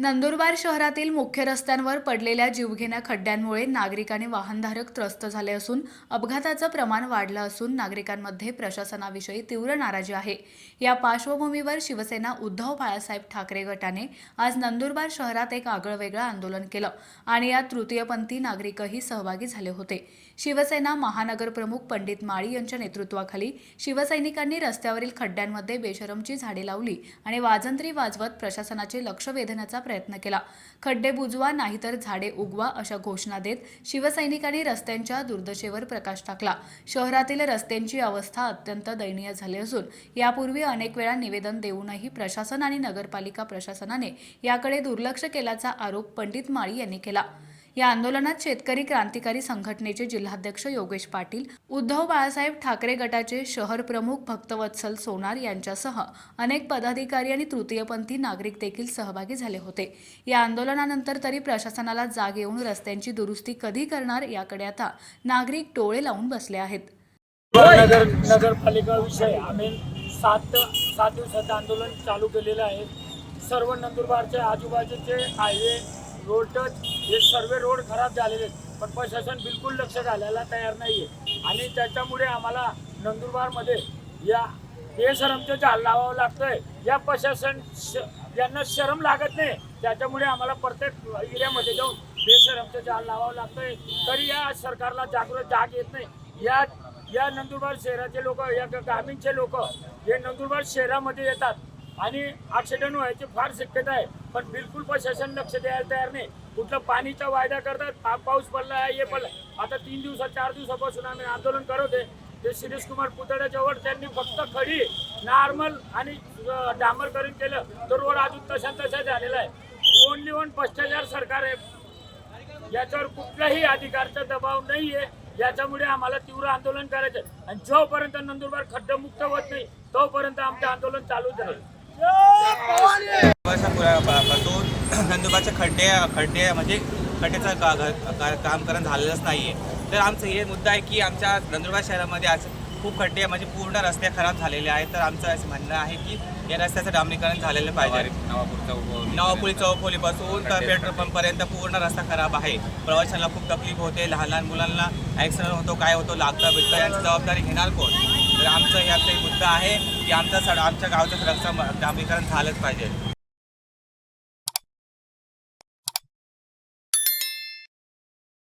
नंदुरबार शहरातील मुख्य रस्त्यांवर पडलेल्या जीवघेण्या खड्ड्यांमुळे नागरिक आणि वाहनधारक त्रस्त झाले असून अपघाताचं प्रमाण वाढलं असून नागरिकांमध्ये प्रशासनाविषयी तीव्र नाराजी आहे. या पार्श्वभूमीवर शिवसेना उद्धव बाळासाहेब ठाकरे गटाने आज नंदुरबार शहरात एक आगळंवेगळं आंदोलन केलं आणि यात तृतीयपंथी नागरिकही सहभागी झाले होते. शिवसेना महानगरप्रमुख पंडित माळी यांच्या नेतृत्वाखाली शिवसैनिकांनी रस्त्यावरील खड्ड्यांमध्ये बेशरमची झाडे लावली आणि वाजंत्री वाजवत प्रशासनाचे लक्ष वेधण्याचा प्रयत्न केला. खड्डे बुजवा नाहीतर झाडे उगवा अशा घोषणा देत शिवसैनिकांनी रस्त्यांच्या दुर्दशेवर प्रकाश टाकला. शहरातील रस्त्यांची अवस्था अत्यंत दयनीय झाली असून यापूर्वी अनेक वेळा निवेदन देऊनही प्रशासन आणि नगरपालिका प्रशासनाने याकडे दुर्लक्ष केल्याचा आरोप पंडित माळी यांनी केला. या आंदोलनात शेतकरी क्रांतिकारी संघटनेचे जिल्हाध्यक्ष योगेश पाटील उद्धव बाळासाहेब ठाकरे गटाचे शहर प्रमुख भक्तवत्सल सोनार यांच्यासह अनेक पदाधिकारी आणि तृतीयपंथी नागरिक देखील सहभागी झाले होते. या आंदोलनानंतर तरी प्रशासनाला जाग येऊन रस्त्यांची दुरुस्ती कधी करणार याकडे आता नागरिक टोळे लावून बसले आहेत. नगर नगरपालिका विषय आम्ही सात सात दिवसाचं आंदोलन चालू केलेलं आहे. सर्व नंदुरबारचे आजूबाजूचे हायवे रोड टच हे सर्व रोड खराब झालेले आहेत. पण प्रशासन बिलकुल लक्ष घालायला तयार नाही आहे आणि त्याच्यामुळे आम्हाला नंदुरबारमध्ये या बेशरमचं जाल लावावं लागतंय. या प्रशासन श यांना शरम लागत नाही. त्याच्यामुळे आम्हाला प्रत्येक एरियामध्ये जाऊन बेशरमचं जाल लावावं लागतंय. तरी या सरकारला जागृत जाग येत नाही. या या नंदुरबार शहराचे लोक या ग्रामीणचे लोक हे नंदुरबार शहरामध्ये येतात. आणि ॲक्सिडेंट व्हायची फार शक्यता आहे. पण बिलकुल प्रशासन लक्ष द्यायला तयार नाही. कुठलं पाणीचा वायदा करतात पाऊस पडला आहे हे पडला आता तीन दिवसात चार दिवसापासून आम्ही आंदोलन करत आहे ते शिरीष कुमार पुतळ्याजवळ त्यांनी फक्त खडी नॉर्मल आणि डांबर करून केलं. तर रोड अजून तशा तशा झालेला आहे. ओनली वन भ्रष्टाचार सरकार आहे. याच्यावर कुठलाही अधिकारचा दबाव नाहीये. याच्यामुळे आम्हाला तीव्र आंदोलन करायचं आहे. आणि जोपर्यंत नंदुरबार खड्डमुक्त होत नाही तोपर्यंत आमचे आंदोलन चालूच राहील. खड्डे खड्डे म्हणजे खड्ड्याचं का, का, का, काम करण झालेलंच नाही आहे तर आमचं हे मुद्दा आहे की आमच्या नंदुरबार शहरामध्ये आज खूप खड्डे म्हणजे पूर्ण रस्ते खराब झालेले आहेत. तर आमचं असं म्हणणं आहे की या रस्त्याचं डांबरीकरण झालेलं पाहिजे. नवापुरी चौफोलीपासून तर पेट्रोल पंपपर्यंत पूर्ण रस्ता खराब आहे. प्रवाशांना खूप तकलीफ होते. लहान लहान मुलांना ॲक्सिडेंट होतो काय होतो लागतं बिकतं यांची जबाबदारी घेणार कोण? तर आमचं हे एक मुद्दा आहे की आमचा सड आमच्या गावचं रस्ता डांबरीकरण झालंच पाहिजे.